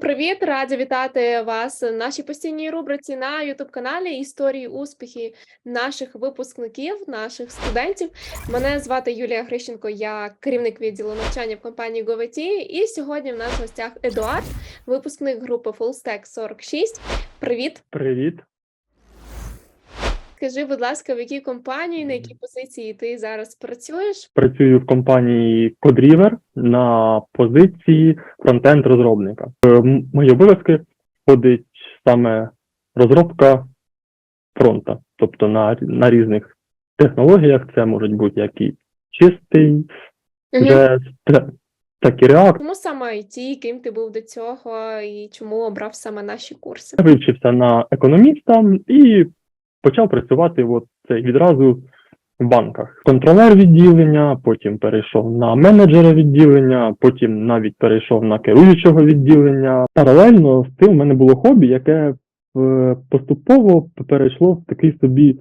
Привіт! Раді вітати вас в нашій постійній рубриці на youtube каналі Історії успіхи наших випускників, наших студентів. Мене звати Юлія Грищенко, я керівник відділу навчання в компанії GoVT. І сьогодні в нас в гостях Едуард, випускник групи FullStack 46. Привіт! Привіт. Скажи, будь ласка, в якій компанії, на якій позиції ти зараз працюєш? Працюю в компанії CodeRiver на позиції фронтенд розробника. Мої обов'язки входить саме розробка фронта, тобто на, на різних технологіях. Це можуть бути як і чистий, JS, та- так і React. Чому саме IT, ким ти був до цього, і чому обрав саме наші курси? Я вивчився на економіста і почав працювати от це відразу в банках. Контролер відділення, потім перейшов на менеджера відділення, потім навіть перейшов на керуючого відділення. Паралельно з цим в мене було хобі, яке е, поступово перейшло в такий собі,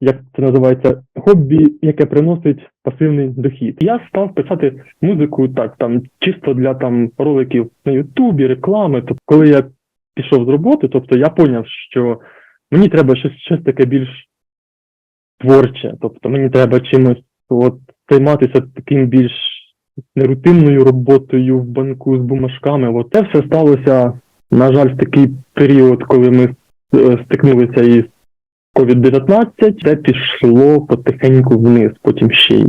як це називається, хобі, яке приносить пасивний дохід. Я став писати музику так, там чисто для там роликів на Ютубі, реклами. Тобто, коли я пішов з роботи, тобто я поняв, що мені треба щось, щось таке більш творче. Тобто мені треба чимось от, займатися таким більш нерутинною роботою в банку з бумажками. От це все сталося, на жаль, в такий період, коли ми е, стикнулися із COVID-19, це пішло потихеньку вниз, потім ще й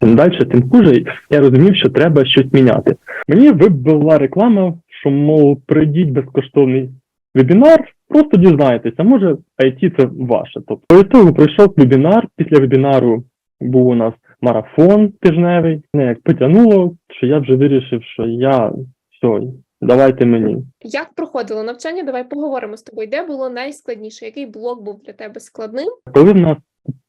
тим далі, тим хуже. Я розумів, що треба щось міняти. Мені вибила реклама, що мов прийдіть безкоштовний вебінар, просто дізнаєтеся, може IT це ваше. Тобто по того пройшов вебінар. Після вебінару був у нас марафон тижневий. Мене як потягнуло, що я вже вирішив, що я все, давайте мені. Як проходило навчання? Давай поговоримо з тобою. Де було найскладніше? Який блок був для тебе складним? Коли в нас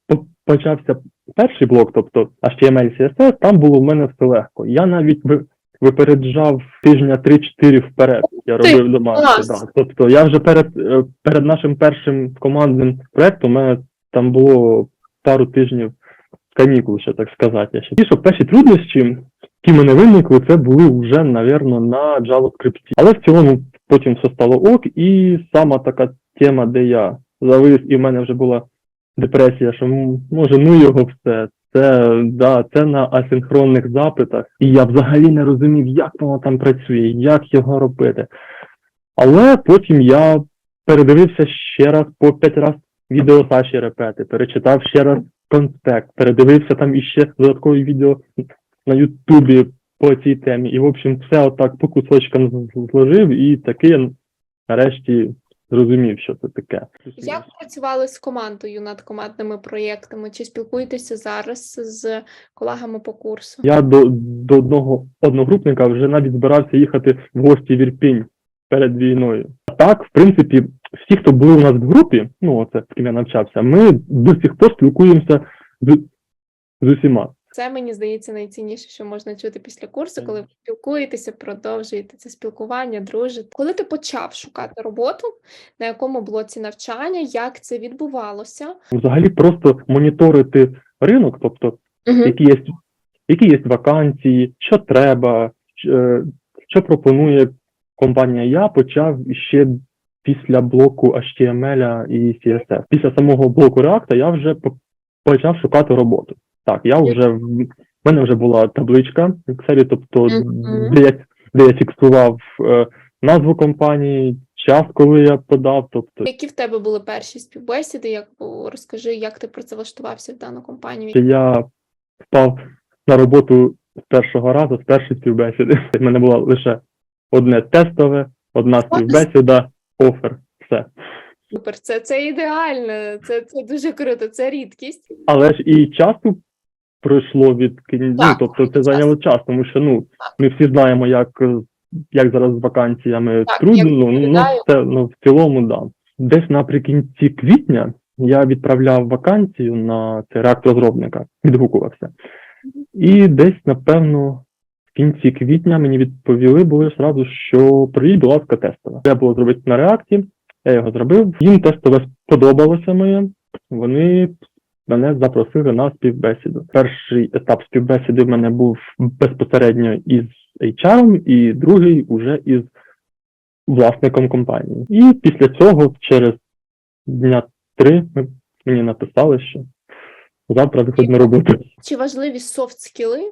по- почався перший блок, тобто HTML, CSS, там було в мене все легко. Я навіть випереджав тижня 3-4 вперед. Я Ти, робив домашнє. клас! Да. Тобто я вже перед, е, перед нашим першим командним проектом, у мене там було пару тижнів канікул, ще так сказати. Я ще. І що перші труднощі, які в мене виникли, це були вже, напевно, на JavaScript. Але в цілому потім все стало ок, і сама така тема, де я завис, і в мене вже була депресія, що м, може ну його все. Це да, це на асинхронних запитах, і я взагалі не розумів, як воно там працює, як його робити. Але потім я передивився ще раз по п'ять раз відео Саші Репети, перечитав ще раз конспект, передивився там іще додаткові відео на Ютубі по цій темі. І, в общем, все отак по кусочкам зложив, і таки нарешті зрозумів, що це таке. Як працювали з командою над командними проєктами? Чи спілкуєтеся зараз з колегами по курсу? Я до, до одного одногрупника вже навіть збирався їхати в гості в Ірпінь перед війною. А так, в принципі, всі, хто були у нас в групі, ну оце з ким я навчався, ми до сих пор спілкуємося з, з усіма. Це мені здається найцінніше, що можна чути після курсу, коли ви спілкуєтеся, продовжуєте це спілкування, дружите. Коли ти почав шукати роботу, на якому блоці навчання, як це відбувалося? Взагалі просто моніторити ринок, тобто які є, які є вакансії, що треба, що, що пропонує компанія. Я почав ще після блоку HTML і CSS. Після самого блоку React я вже почав шукати роботу. Так, я вже в мене вже була табличка в Excel, тобто Мгм. де я, де я фіксував е, назву компанії, час, коли я подав. Тобто Які в тебе були перші співбесіди? Як розкажи, як ти працевлаштувався в дану компанію? я впав на роботу з першого разу, з першої співбесіди. У мене було лише одне тестове, одна співбесіда, офер, все. Супер, це, це ідеально, це, це дуже круто, це рідкість. Але ж і часу пройшло від ну, тобто це зайняло час, тому що ну ми всі знаємо, як, як зараз з вакансіями Так, трудно. Ну, ну, це ну в цілому, да. Десь наприкінці квітня я відправляв вакансію на цей реактор розробника, відгукувався. І десь, напевно, в кінці квітня мені відповіли були зразу, що приїдь, будь ласка, тестове. Треба було зробити на реакті, я його зробив. Їм тестове сподобалося моє. Вони мене запросили на співбесіду. Перший етап співбесіди в мене був безпосередньо із HR, і другий уже із власником компанії. І після цього, через дня три, ми- мені написали, що завтра виходь на роботу. Чи важливі софт скіли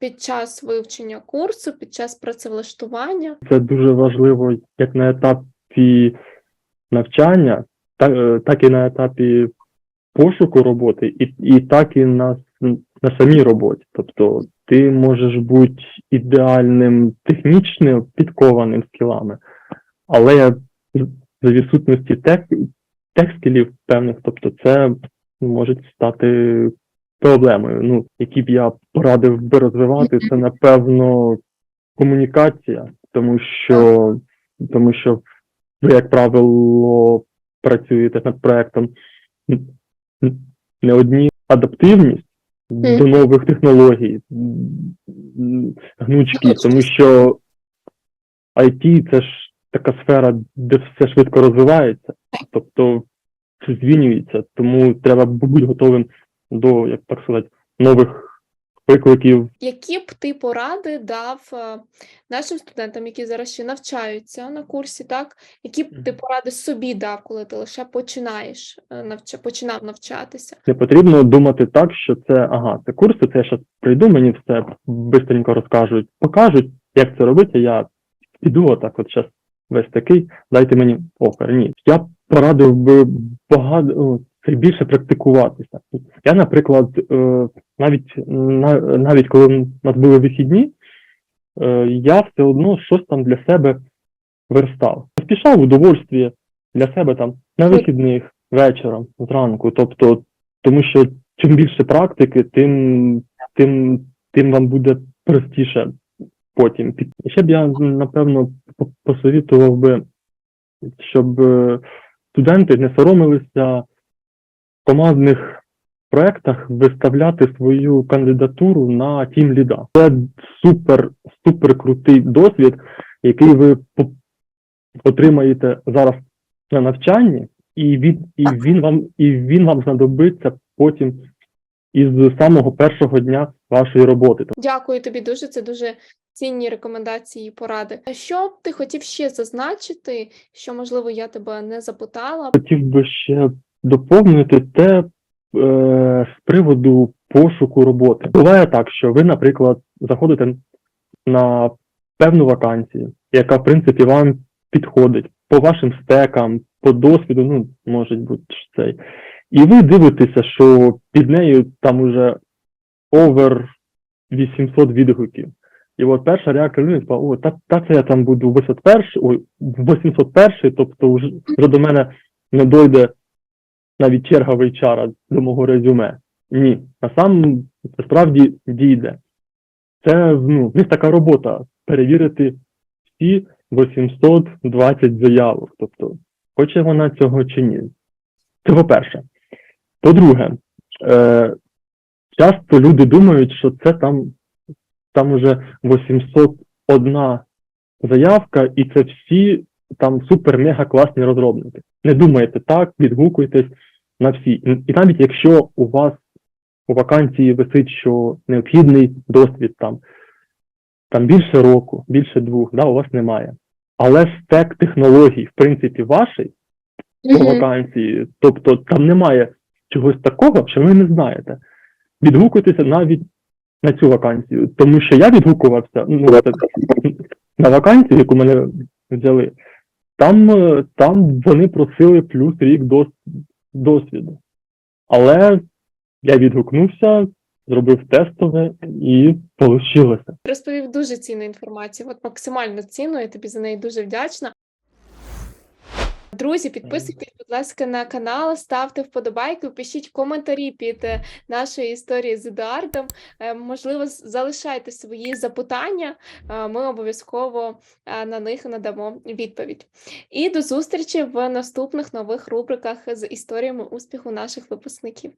під час вивчення курсу, під час працевлаштування? Це дуже важливо як на етапі навчання, так, е, так і на етапі пошуку роботи, і, і так і на, на самій роботі. Тобто ти можеш бути ідеальним технічно підкованим скілами, але за відсутності тех, тех-скілів певних, тобто це може стати проблемою. Ну, які б я порадив би розвивати, це напевно комунікація, тому що, тому що ви, як правило, працюєте над проектом не одні адаптивність до нових технологій, гнучки, тому що IT це ж така сфера, де все швидко розвивається, тобто все змінюється, тому треба бути готовим до, як так сказати, нових викликів Які б ти поради дав е, нашим студентам, які зараз ще навчаються на курсі, так? Які б ти поради собі дав, коли ти лише починаєш е, навча, починав навчатися? Не потрібно думати так, що це ага, це курси, це я зараз прийду, мені все бистренько розкажуть, покажуть, як це робити. Я піду отак, от зараз весь такий, дайте мені охер. Ні. Я порадив би багато більше практикуватися. Я, наприклад, е, навіть на- навіть коли нас були вихідні, е, я все одно щось там для себе верстав. Поспішав удовольствие для себе там на вихідних, вечором, зранку. Тобто, тому що чим більше практики, тим, тим, тим вам буде простіше потім. І ще б я, напевно, посовітував би, щоб е, студенти не соромилися командних проектах виставляти свою кандидатуру на тім ліда. Це супер, супер крутий досвід, який ви отримаєте зараз на навчанні, і він, і він вам і він вам знадобиться потім із самого першого дня вашої роботи. Дякую тобі дуже. Це дуже цінні рекомендації і поради. А Що б ти хотів ще зазначити, що можливо я тебе не запитала? Хотів би ще доповнити те е, з приводу пошуку роботи. Буває так, що ви, наприклад, заходите на певну вакансію, яка в принципі вам підходить по вашим стекам, по досвіду, ну може бути цей. І ви дивитеся, що під нею там уже овер 800 відгуків. І от перша реакція людини, типа, о, та, та це я там буду 801, ой, 801, тобто вже, вже до мене не дойде навіть черга вейчара до мого резюме. Ні, на сам насправді дійде. Це ну, така робота перевірити всі 820 заявок. Тобто, хоче вона цього чи ні. Це по-перше. По-друге, е, часто люди думають, що це там, там уже 801 заявка, і це всі там супер-мега класні розробники. Не думайте так, відгукуйтесь на всі. І навіть якщо у вас у вакансії висить, що необхідний досвід там, там більше року, більше двох, да, у вас немає. Але стек технологій, в принципі, ваший по вакансії, тобто там немає чогось такого, що ви не знаєте. Відгукуйтеся навіть на цю вакансію, тому що я відгукувався ну, на вакансію, яку мене взяли, там, е, там вони просили плюс рік дос, досвіду. Але я відгукнувся, зробив тестове і вийшло. Розповів дуже цінну інформацію, от максимально цінну, я тобі за неї дуже вдячна. Друзі, підписуйтесь, будь ласка, на канал, ставте вподобайки, пишіть коментарі під е, нашою історією з Едуардом. Е, Можливо, залишайте свої запитання, е, ми обов'язково на них надамо відповідь. І до зустрічі в наступних нових рубриках з історіями успіху наших випускників.